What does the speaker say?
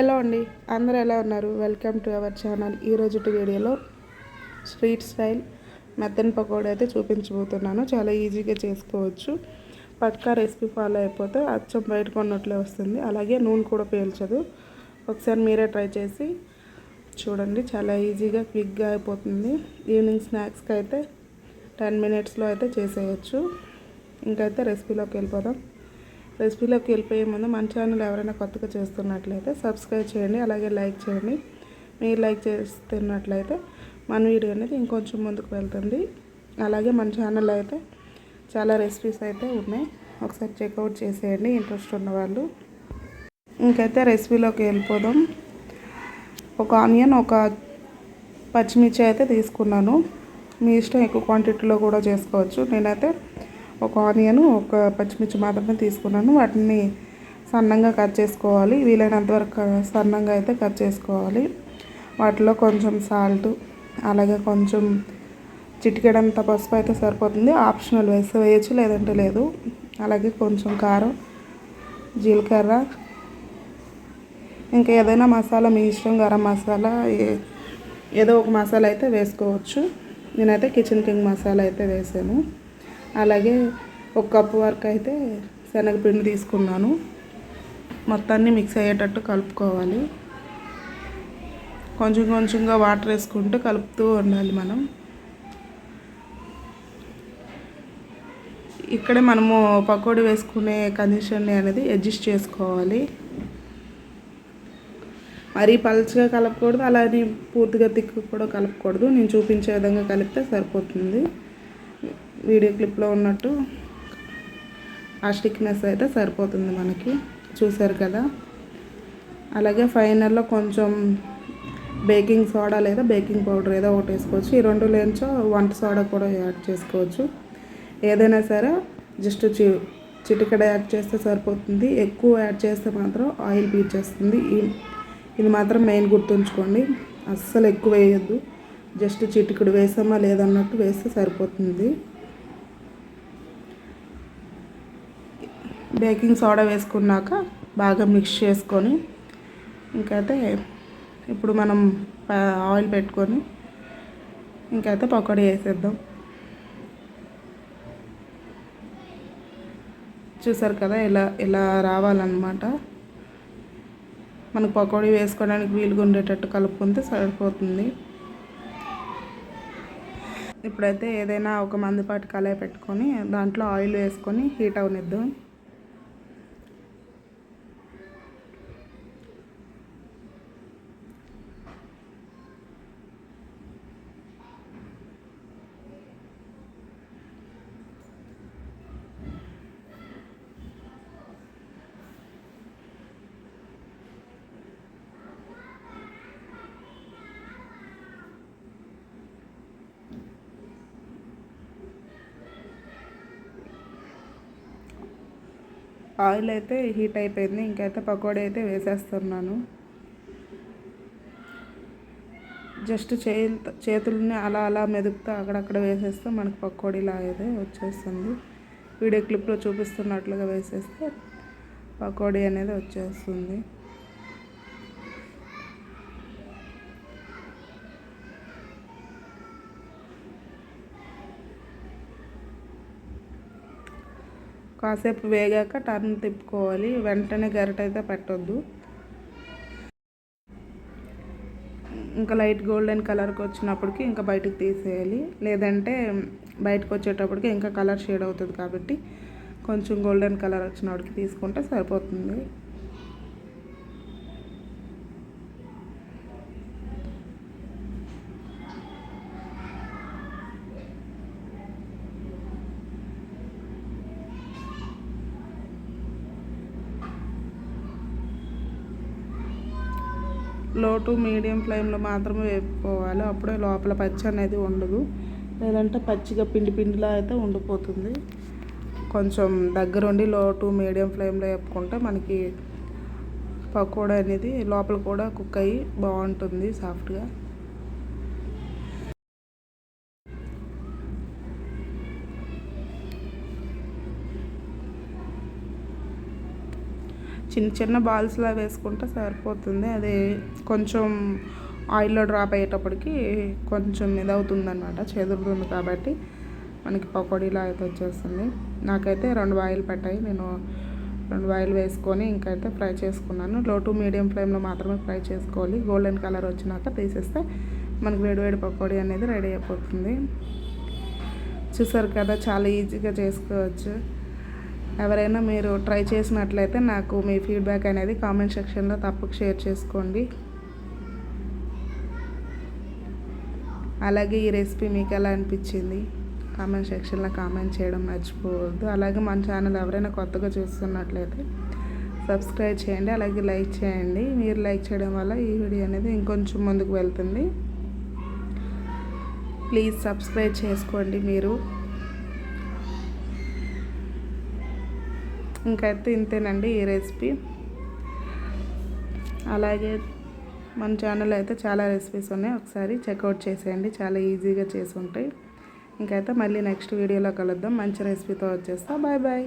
Hello అండి. అందరూ ఎలా ఉన్నారు? వెల్కమ్ టు అవర్ ఛానల్ ఈరోజు వీడియోలో స్ట్రీట్ స్టైల్ మెత్తన్ పకోడీ అయితే చూపించబోతున్నాను. చాలా ఈజీగా చేసుకోవచ్చు. పక్కా రెసిపీ ఫాలో అయిపోతే అచ్చం బయట కొన్నట్లే వస్తుంది. అలాగే నూనె కూడా పీల్చదు. ఒకసారి మీరే ట్రై చేసి చూడండి. చాలా ఈజీగా క్విక్గా అయిపోతుంది. ఈవినింగ్ స్నాక్స్కి అయితే టెన్ మినిట్స్లో అయితే చేసేయచ్చు. ఇంకైతే రెసిపీలోకి వెళ్ళిపోదాం. రెసిపీలోకి వెళ్ళిపోయే ముందు మన ఛానల్ ఎవరైనా కొత్తగా చేస్తున్నట్లయితే సబ్స్క్రైబ్ చేయండి అలాగే లైక్ చేయండి. మీరు లైక్ చేస్తున్నట్లయితే మన వీడియో అనేది ఇంకొంచెం ముందుకు వెళ్తుంది. అలాగే మన ఛానల్లో అయితే చాలా రెసిపీస్ అయితే ఉన్నాయి. ఒకసారి చెక్అవుట్ చేసేయండి ఇంట్రెస్ట్ ఉన్నవాళ్ళు ఇంకైతే రెసిపీలోకి వెళ్ళిపోదాం. ఒక ఆనియన్ ఒక పచ్చిమిర్చి అయితే తీసుకున్నాను. మీ ఇష్టం ఎక్కువ క్వాంటిటీలో కూడా చేసుకోవచ్చు. నేనైతే ఒక ఆనియన్ ఒక పచ్చిమిర్చి మాత్రమే తీసుకున్నాను. వాటిని సన్నంగా కట్ చేసుకోవాలి. వీలైనంత వరకు సన్నంగా అయితే కట్ చేసుకోవాలి. వాటిలో కొంచెం సాల్ట్ అలాగే కొంచెం చిటికెడంత పసుపు అయితే సరిపోతుంది. ఆప్షనల్ వేస్తే వేయచ్చు లేదంటే లేదు. అలాగే కొంచెం కారం జీలకర్ర. ఇంకా ఏదైనా మసాలా మీ ఇష్టం గరం మసాలా ఏదో ఒక మసాలా అయితే వేసుకోవచ్చు. నేనైతే కిచెన్ కింగ్ మసాలా అయితే వేసాను. అలాగే ఒక కప్పు వరకు అయితే శనగపిండి తీసుకున్నాను. మొత్తాన్ని మిక్స్ అయ్యేటట్టు కలుపుకోవాలి. కొంచెం కొంచెంగా వాటర్ వేసుకుంటూ కలుపుతూ ఉండాలి మనం. ఇక్కడే మనము పకోడీ వేసుకునే కండిషన్ని అనేది అడ్జస్ట్ చేసుకోవాలి. మరీ పలుచగా కలపకూడదు అలానే పూర్తిగా తిక్కు కూడా కలపకూడదు. నేను చూపించే విధంగా కలిపితే సరిపోతుంది. వీడియో క్లిప్లో ఉన్నట్టు ఆ స్టిక్నెస్ అయితే సరిపోతుంది మనకి. చూసారు కదా? అలాగే ఫైనల్లో కొంచెం బేకింగ్ సోడా లేదా బేకింగ్ పౌడర్ ఏదో ఒకటి వేసుకోవచ్చు. ఈ రెండు లేంచో వంట సోడా కూడా యాడ్ చేసుకోవచ్చు. ఏదైనా సరే జస్ట్ చి చిటికడ యాడ్ చేస్తే సరిపోతుంది. ఎక్కువ యాడ్ చేస్తే మాత్రం ఆయిల్ పీల్చేస్తుంది. ఇది మాత్రం మెయిన్ గుర్తుంచుకోండి. అస్సలు ఎక్కువ వేయద్దు. జస్ట్ చిటికుడు వేసామా లేదన్నట్టు వేస్తే సరిపోతుంది. బేకింగ్ సోడా వేసుకున్నాక బాగా మిక్స్ చేసుకొని ఇంకైతే ఇప్పుడు మనం ఆయిల్ పెట్టుకొని ఇంకైతే పకోడీ వేసేద్దాం. చూసారు కదా ఇలా ఇలా రావాలన్నమాట. మనకు పకోడీ వేసుకోవడానికి వీలుగా ఉండేటట్టు కలుపుకుంటే సరిపోతుంది. ఇప్పుడైతే ఏదైనా ఒక మందుపాటి కళాయి పెట్టుకొని దాంట్లో ఆయిల్ వేసుకొని హీట్ అవనిద్దాం. ఆయిల్ అయితే హీట్ అయిపోయింది. ఇంకైతే పకోడీ అయితే వేసేస్తున్నాను. జస్ట్ చేయి చేతులని అలా అలా మెదుపుతూ అక్కడక్కడ వేసేస్తే మనకు పకోడీలా అయితే వచ్చేస్తుంది. వీడియో క్లిప్లో చూపిస్తున్నట్లుగా వేసేస్తే పకోడీ అనేది వచ్చేస్తుంది. కాసేపు వేగాక టర్న్ తిప్పుకోవాలి. వెంటనే గరిట అయితే పెట్టొద్దు. ఇంకా లైట్ గోల్డెన్ కలర్కి వచ్చినప్పటికి ఇంకా బయటకు తీసేయాలి. లేదంటే బయటకు వచ్చేటప్పటికి ఇంకా కలర్ షేడ్ అవుతుంది కాబట్టి కొంచెం గోల్డెన్ కలర్ వచ్చినప్పటికి తీసుకుంటే సరిపోతుంది. లో టు మీడియం ఫ్లేమ్లో మాత్రమే వేపుకోవాలి. అప్పుడే లోపల పచ్చి అనేది ఉండదు. లేదంటే పచ్చిగా పిండి పిండిలా అయితే ఉండిపోతుంది. కొంచెం దగ్గరుండి లో టు మీడియం ఫ్లేమ్లో వేపుకుంటే మనకి పకోడా అనేది లోపల కూడా కుక్ అయ్యి బాగుంటుంది సాఫ్ట్గా. చిన్న చిన్న బాల్స్లా వేసుకుంటే సరిపోతుంది. అది కొంచెం ఆయిల్లో డ్రాప్ అయ్యేటప్పటికి కొంచెం ఇదవుతుంది అనమాట చెదురుతుంది కాబట్టి మనకి పకోడీలా అయితే వచ్చేస్తుంది. నాకైతే రెండు ఆయిల్ పెట్టాయి. నేను రెండు ఆయిల్ వేసుకొని ఇంకైతే ఫ్రై చేసుకున్నాను. లో టు మీడియం ఫ్లేమ్లో మాత్రమే ఫ్రై చేసుకోవాలి. గోల్డెన్ కలర్ వచ్చినాక తీసేస్తే మనకి వేడివేడి పకోడీ అనేది రెడీ అయిపోతుంది. చూసారు కదా చాలా ఈజీగా చేసుకోవచ్చు. ఎవరైనా మీరు ట్రై చేసినట్లయితే నాకు మీ ఫీడ్బ్యాక్ అనేది కామెంట్ సెక్షన్లో తప్పక షేర్ చేసుకోండి. అలాగే ఈ రెసిపీ మీకు ఎలా అనిపించింది? కామెంట్ సెక్షన్లో కామెంట్ చేయడం మర్చిపోవద్దు. అలాగే మన ఛానల్ ఎవరైనా కొత్తగా చూస్తున్నట్లయితే సబ్స్క్రైబ్ చేయండి అలాగే లైక్ చేయండి. మీరు లైక్ చేయడం వల్ల ఈ వీడియో అనేది ఇంకొంచెం ముందుకు వెళ్తుంది. ప్లీజ్ సబ్స్క్రైబ్ చేసుకోండి మీరు. ఇంకైతే ఇంతేనండి ఈ రెసిపీ. అలాగే మన ఛానల్ అయితే చాలా రెసిపీస్ ఉన్నాయి. ఒకసారి చెక్అవుట్ చేసేయండి. చాలా ఈజీగా చేసి ఉంటాయి. ఇంకైతే మళ్ళీ నెక్స్ట్ వీడియోలో కలుద్దాం. మంచి రెసిపీతో వచ్చేస్తా. Bye bye.